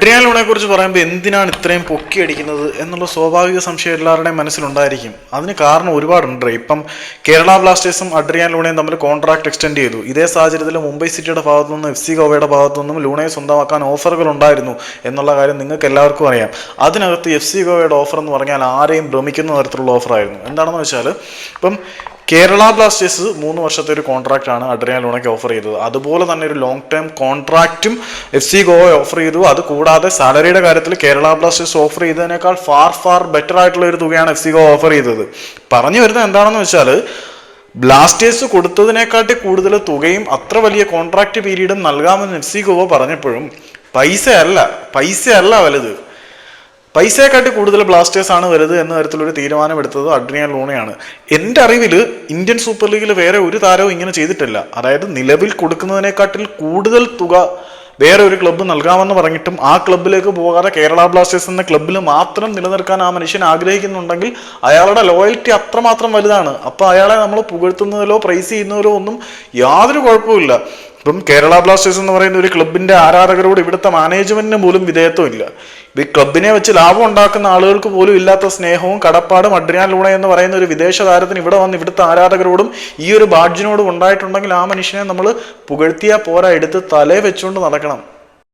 Adrian ലൂണെ കുറിച്ച് പറയുമ്പോൾ എന്തിനാണ് ഇത്രയും പൊക്കി അടിക്കുന്നത് എന്നുള്ള സ്വാഭാവിക സംശയം എല്ലാവരുടെയും മനസ്സിലുണ്ടായിരിക്കും. അതിന് കാരണം ഒരുപാടുണ്ട് ഇപ്പം കേരള ബ്ലാസ്റ്റേഴ്സും അഡ്രിയാൻ ലൂണയും തമ്മിൽ കോൺട്രാക്ട് എക്സ്റ്റെൻഡ് ചെയ്തു. ഇതേ സാഹചര്യത്തിൽ മുംബൈ സിറ്റിയുടെ ഭാഗത്തു നിന്നും എഫ് സി ഗോവയുടെ ഭാഗത്തു നിന്നും ലൂണയെ സ്വന്തമാക്കാൻ ഓഫറുകൾ ഉണ്ടായിരുന്നു എന്നുള്ള കാര്യം നിങ്ങൾക്ക് എല്ലാവർക്കും അറിയാം. അതിനകത്ത് എഫ് സി ഗോവയുടെ ഓഫർ എന്ന് പറഞ്ഞാൽ ആരെയും ഭ്രമിക്കുന്ന തരത്തിലുള്ള ഓഫറായിരുന്നു എന്താണെന്ന് വെച്ചാൽ ഇപ്പം കേരള ബ്ലാസ്റ്റേഴ്സ് മൂന്ന് വർഷത്തെ ഒരു കോൺട്രാക്റ്റ് ആണ് അഡ്രിയാൻ ലൂണയ്ക്ക് ഓഫർ ചെയ്തത്. അതുപോലെ തന്നെ ഒരു ലോങ് ടേം കോൺട്രാക്റ്റും എഫ് സി ഗോവ ഓഫർ ചെയ്തു. അത് കൂടാതെ സാലറിയുടെ കാര്യത്തിൽ കേരള ബ്ലാസ്റ്റേഴ്സ് ഓഫർ ചെയ്തതിനേക്കാൾ ഫാർ ഫാർ ബെറ്റർ ആയിട്ടുള്ള ഒരു തുകയാണ് എഫ് സി ഗോവ ഓഫർ ചെയ്തത്. പറഞ്ഞു വരുന്നത് എന്താണെന്ന് വെച്ചാൽ ബ്ലാസ്റ്റേഴ്സ് കൊടുത്തതിനെക്കാട്ടി കൂടുതൽ തുകയും അത്ര വലിയ കോൺട്രാക്ട് പീരീഡും നൽകാമെന്ന് എഫ് സി ഗോവ പറഞ്ഞപ്പോഴും പൈസ അല്ല പൈസ അല്ല വലുത്. പൈസയെക്കാട്ടി കൂടുതൽ ബ്ലാസ്റ്റേഴ്സ് ആണ് വലുത് എന്ന തരത്തിലൊരു തീരുമാനമെടുത്തത് അഡ്രിയാൻ ലൂണയാണ്. എന്റെ അറിവിൽ ഇന്ത്യൻ സൂപ്പർ ലീഗിൽ വേറെ ഒരു താരവും ഇങ്ങനെ ചെയ്തിട്ടില്ല. അതായത് നിലവിൽ കൊടുക്കുന്നതിനെക്കാട്ടിൽ കൂടുതൽ തുക വേറെ ഒരു ക്ലബ്ബ് നൽകാമെന്ന് പറഞ്ഞിട്ടും ആ ക്ലബ്ബിലേക്ക് പോകാതെ കേരള ബ്ലാസ്റ്റേഴ്സ് എന്ന ക്ലബ്ബിൽ മാത്രം നിലനിർത്താൻ ആ മനുഷ്യൻ ആഗ്രഹിക്കുന്നുണ്ടെങ്കിൽ അയാളുടെ ലോയൽറ്റി അത്രമാത്രം വലുതാണ്. അപ്പോൾ അയാളെ നമ്മൾ പുകഴ്ത്തുന്നതിലോ പ്രൈസ് ചെയ്യുന്നതിലോ ഒന്നും യാതൊരു കുഴപ്പമില്ല ഇപ്പം കേരള ബ്ലാസ്റ്റേഴ്സ് എന്ന് പറയുന്ന ഒരു ക്ലബിന്റെ ആരാധകരോട് ഇവിടുത്തെ മാനേജ്മെന്റിന് പോലും വിധേയത്വം ഇല്ല. ഈ ക്ലബിനെ വെച്ച് ലാഭം ഉണ്ടാക്കുന്ന ആളുകൾക്ക് പോലും ഇല്ലാത്ത സ്നേഹവും കടപ്പാടും അഡ്രിയാൻ ലൂണ എന്ന് പറയുന്ന ഒരു വിദേശ താരത്തിന് ഇവിടെ വന്ന് ഇവിടുത്തെ ആരാധകരോടും ഈ ഒരു ബാഡ്ജിനോടും ഉണ്ടായിട്ടുണ്ടെങ്കിൽ ആ മനുഷ്യനെ നമ്മൾ പുകഴ്ത്തിയാൽ പോരാ എടുത്ത് തലേ വെച്ചുകൊണ്ട് നടക്കണം.